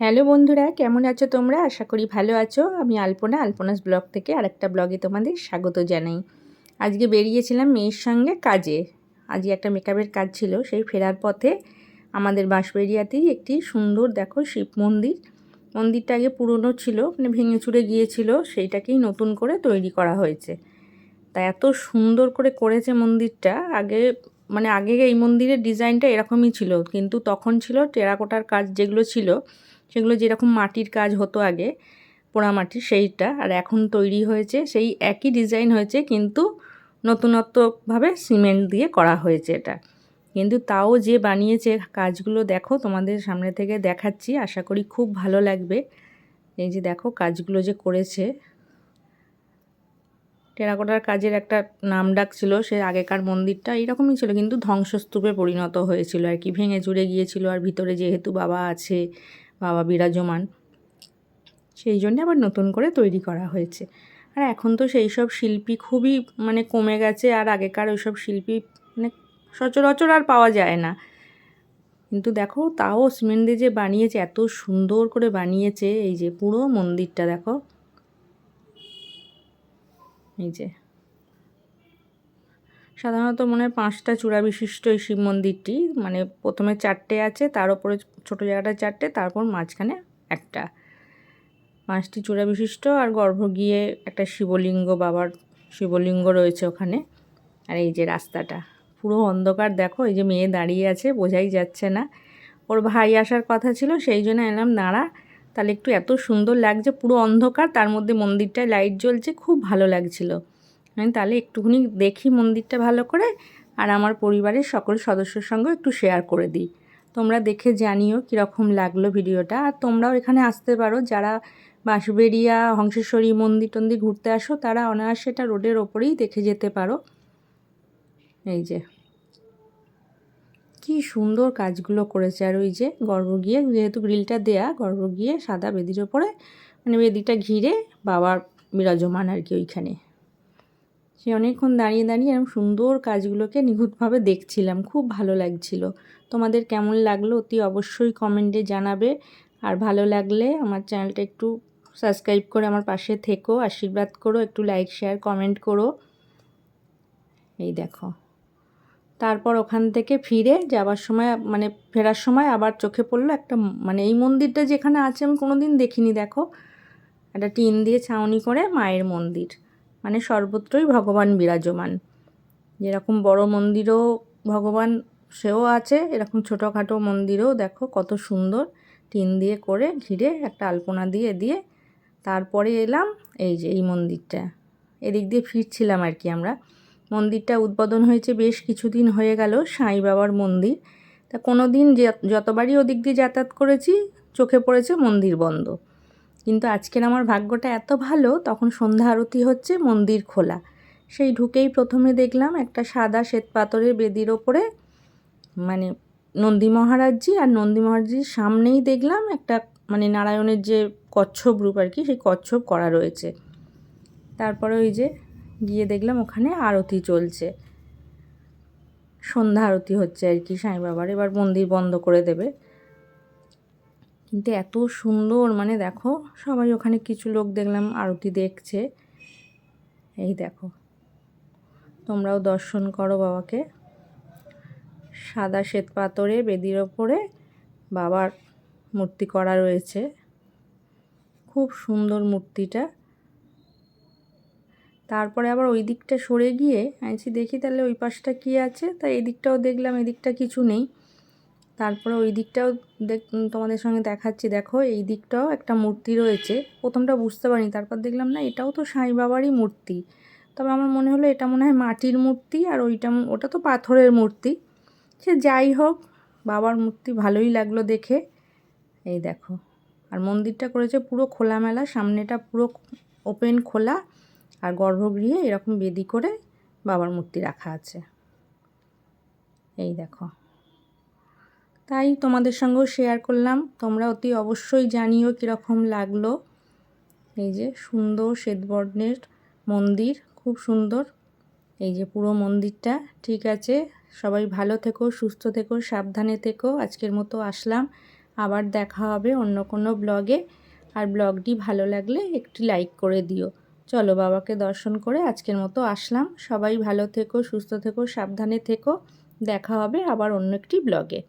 Hello বন্ধুরা, কেমন আছো তোমরা? আশা করি ভালো আছো। আমি আলপনা, আলপনাস ব্লগ থেকে আরেকটা ব্লগে তোমাদের স্বাগত জানাই। আজকে বেরিয়েছিলাম মেয়ের সঙ্গে কাজে। আজকে একটা মেকআপের কাজ ছিল, সেই ফেরার পথে আমাদের বাঁশবেরিয়াতেই একটি সুন্দর, দেখো, শিব মন্দির। মন্দিরটা আগে পুরনো ছিল মানে ভেঙে চুরে গিয়েছিল, সেইটাকেই নতুন করে তৈরি করা হয়েছে। তা এত সুন্দর করে করেছে মন্দিরটা, আগে মানে আগে এই মন্দিরের ডিজাইনটা এরকমই ছিল, কিন্তু তখন ছিল টেরাকোটার কাজ যেগুলো ছিল, সেগুলো যেরকম মাটির কাজ হতো আগে পোড়ামাটির সেইটা, আর এখন তৈরি হয়েছে, সেই একই ডিজাইন হয়েছে, কিন্তু নতুনত্বভাবে সিমেন্ট দিয়ে করা হয়েছে এটা। কিন্তু তাও যে বানিয়েছে কাজগুলো দেখো, তোমাদের সামনে থেকে দেখাচ্ছি, আশা করি খুব ভালো লাগবে। এই যে দেখো কাজগুলো যে করেছে। টেরাকোটার কাজের একটা নাম ডাক ছিল সে আগেকার মন্দিরটা এইরকমই ছিল, কিন্তু ধ্বংসস্তূপে পরিণত হয়েছিল। আর কি ভেঙে চুরে গিয়েছিল, আর ভিতরে যেহেতু বাবা আছে, বাবা বিরাজমান, সেই জন্যে আবার নতুন করে তৈরি করা হয়েছে। আর এখন তো সেই সব শিল্পী খুবই মানে কমে গেছে, আর আগেকার ওই সব শিল্পী মানে সচরাচর আর পাওয়া যায় না। কিন্তু দেখো, তাও সিমেন্ট দিয়ে যে বানিয়েছে, এত সুন্দর করে বানিয়েছে, এই যে পুরো মন্দিরটা, দেখো। এই যে। সাধারণত মনে হয় পাঁচটা চূড়া বিশিষ্ট এই শিব মন্দিরটি মানে প্রথমে চারটে আছে, তার উপরে ছোটো জায়গাটা চারটে, তারপর মাঝখানে একটা। পাঁচটি চূড়া বিশিষ্ট আর গর্ভ গিয়ে একটা শিবলিঙ্গ, বাবার শিবলিঙ্গ রয়েছে ওখানে। আর এই যে রাস্তাটা, পুরো অন্ধকার দেখো, এই যে মেয়ে দাঁড়িয়ে আছে, বোঝাই যাচ্ছে না। ওর ভাই আসার কথা ছিল, সেই জন্য এলাম, দাঁড়া। তাহলে একটু এত সুন্দর লাগছে, পুরো অন্ধকার, তার মধ্যে মন্দিরটায় লাইট জ্বলছে, খুব ভালো লাগছিল। আমি তাহলে একটুখানি দেখি মন্দিরটা ভালো করে, আর আমার পরিবারের সকল সদস্যর সঙ্গে একটু শেয়ার করে দিই। তোমরা দেখে জানিও কীরকম লাগল ভিডিওটা, আর তোমরাও এখানে আসতে পারো। যারা বাঁশবেরিয়া হংসেশ্বরী মন্দির টন্দির ঘুরতে আসো, তারা অনায়াসে এটা রোডের ওপরেই দেখে যেতে পারো। এই যে। কি সুন্দর কাজগুলো করেছে। আর ওই যে গর্ব গিয়ে যেহেতু গ্রিলটা দেয়া গর্ব গিয়ে সাদা বেদির ওপরে মানে বেদিটা ঘিরে বাবার বিরাজমান আর কি ওইখানে। সে অনেকক্ষণ দাঁড়িয়ে দাঁড়িয়ে এরকম সুন্দর কাজগুলোকে নিখুঁতভাবে দেখছিলাম। খুব ভালো লাগছিল। তোমাদের কেমন লাগল অতি অবশ্যই কমেন্টে জানাবে। আর ভালো লাগলে আমার চ্যানেলটা একটু সাবস্ক্রাইব করে আমার পাশে থেকো। আশীর্বাদ করো, একটু লাইক শেয়ার কমেন্ট করো। এই দেখো। তারপর ওখান থেকে ফিরে যাবার সময় মানে ফেরার সময় আবার চোখে পড়ল একটা মানে এই মন্দিরটা যেখানে আছে আমি কোনো দিন দেখিনি, দেখো। একটা টিন দিয়ে ছাউনি করে মায়ের মন্দির। মানে সর্বত্রই ভগবান বিরাজমান। যেরকম বড় মন্দিরও ভগবান, সেও আছে, এরকম ছোটোখাটো মন্দিরেও, দেখো কত সুন্দর। টিন দিয়ে করে ঘিরে একটা আলপনা দিয়ে দিয়ে তারপরে এলাম এই যে, এই মন্দিরটা। এদিক দিয়ে ফিরছিলাম আর কি আমরা। মন্দিরটা উদ্বোধন হয়েছে বেশ কিছুদিন হয়ে গেল সাঁই বাবার মন্দির। তা কোনো দিন যতবারই ওদিক দিয়ে যাতায়াত করেছি, চোখে পড়েছে মন্দির বন্ধ। কিন্তু আজকের আমার ভাগ্যটা এত ভালো, তখন সন্ধ্যা আরতি হচ্ছে, মন্দির খোলা। সেই ঢুকেই প্রথমে দেখলাম একটা সাদা শ্বেত পাথরের বেদির ওপরে মানে নন্দী মহারাজজি আর নন্দী মহারাজজির সামনেই দেখলাম একটা মানে নারায়ণের যে কচ্ছপ রূপ আর কি, সেই কচ্ছপ করা রয়েছে। তারপরে ওই যে গিয়ে দেখলাম ওখানে আরতি চলছে। সন্ধ্যা আরতি হচ্ছে আর কি সাঁই বাবার। এবার মন্দির বন্ধ করে দেবে। কিন্তু এত সুন্দর মানে দেখো, সবাই ওখানে কিছু লোক দেখলাম, আরতি দেখছে। এই দেখো, তোমরাও দর্শন করো বাবাকে। সাদা শ্বেত পাথরে বেদির ওপরে বাবার মূর্তি করা রয়েছে। খুব সুন্দর মূর্তিটা। তারপরে আবার ওই দিকটা সরে গিয়ে আইছি, দেখি তাহলে ওই পাশটা কী আছে। তা এই দিকটাও দেখলাম, এদিকটা কিছু নেই। তারপরে ওই দিকটাও তোমাদের সঙ্গে দেখাচ্ছি। দেখো, এই দিকটাও একটা মূর্তি রয়েছে। প্রথমটা বুঝতে পারিনি, তারপর দেখলাম, না, এটাও তো সাঁই বাবারই মূর্তি। তবে আমার মনে হলো এটা মনে হয় মাটির মূর্তি, আর ওইটা ওটা তো পাথরের মূর্তি। সে যাই হোক, বাবার মূর্তি ভালোই লাগল দেখে। এই দেখো, আর মন্দিরটা করেছে পুরো খোলামেলা, সামনেটা পুরো ওপেন খোলা। আর গর্ভগৃহে এরকম বেদি করে বাবার মূর্তি রাখা আছে। এই দেখো। তাই তোমাদের সঙ্গেও শেয়ার করলাম। তোমরা অতি অবশ্যই জানিও কীরকম লাগল। এই যে সুন্দর শ্বেতবর্ণের মন্দির, খুব সুন্দর। এই যে পুরো মন্দিরটা, ঠিক আছে? সবাই ভালো থেকো, সুস্থ থেকো, সাবধানে থেকো। আজকের মতো আসলাম। আবার দেখা হবে অন্য কোনো ব্লগে আর ব্লগটি ভালো লাগলে একটি লাইক করে দিও। চলো বাবাকে দর্শন করে আজকের মতো আসলাম। সবাই ভালো থেকো, সুস্থ থেকো, সাবধানে থেকো। দেখা হবে আবার অন্য একটি ব্লগে।